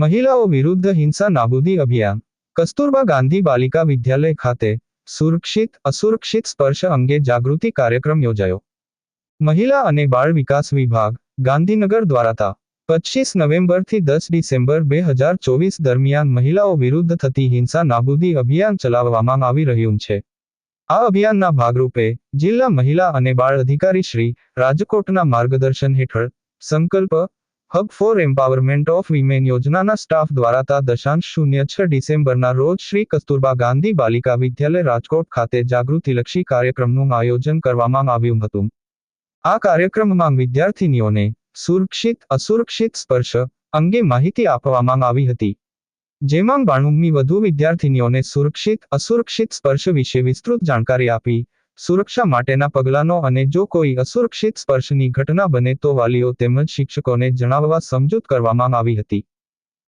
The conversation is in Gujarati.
મહિલાઓ વિરુદ્ધ હિંસા નાબૂદી અભિયાન. કસ્તુરબા ગાંધી બાલિકા વિદ્યાલય ખાતે સુરક્ષિત, અસુરક્ષિત સ્પર્શ અંગે જાગૃતિ કાર્યક્રમ યોજાયો. મહિલા અને બાળ વિકાસ વિભાગ, ગાંધીનગર દ્વારા તા પચીસ નવેમ્બરથી દસ ડિસેમ્બર બે હજાર ચોવીસ દરમિયાન મહિલાઓ વિરુદ્ધ થતી હિંસા નાબૂદી અભિયાન ચલાવવામાં આવી રહ્યું છે. આ અભિયાનના ભાગરૂપે જિલ્લા મહિલા અને બાળ અધિકારી શ્રી રાજકોટના માર્ગદર્શન હેઠળ Sankalp hub for empowerment of women યોજનાના સ્ટાફ દ્વારા તા દશાંશ શૂન્ય છ ડિસેમ્બરના રોજ શ્રી કસ્તુરબા ગાંધી બાલિકા વિદ્યાલય રાજકોટ ખાતે જાગૃતિલક્ષી કાર્યક્રમનું આયોજન કરવામાં આવ્યું હતું. આ કાર્યક્રમમાં વિદ્યાર્થીનીઓને સુરક્ષિત, અસુરક્ષિત સ્પર્શ અંગે માહિતી આપવામાં આવી હતી. જેમાં બાણુમી વધુ વિદ્યાર્થીનીઓને સુરક્ષિત, અસુરક્ષિત સ્પર્શ વિશે વિસ્તૃત જાણકારી આપી સુરક્ષા માટેના પગલાંનો અને જો કોઈ અસુરક્ષિત સ્પર્શની ઘટના બને તો વાલીઓ તેમજ શિક્ષકોને જણાવવા સમજૂત કરવામાં આવી હતી.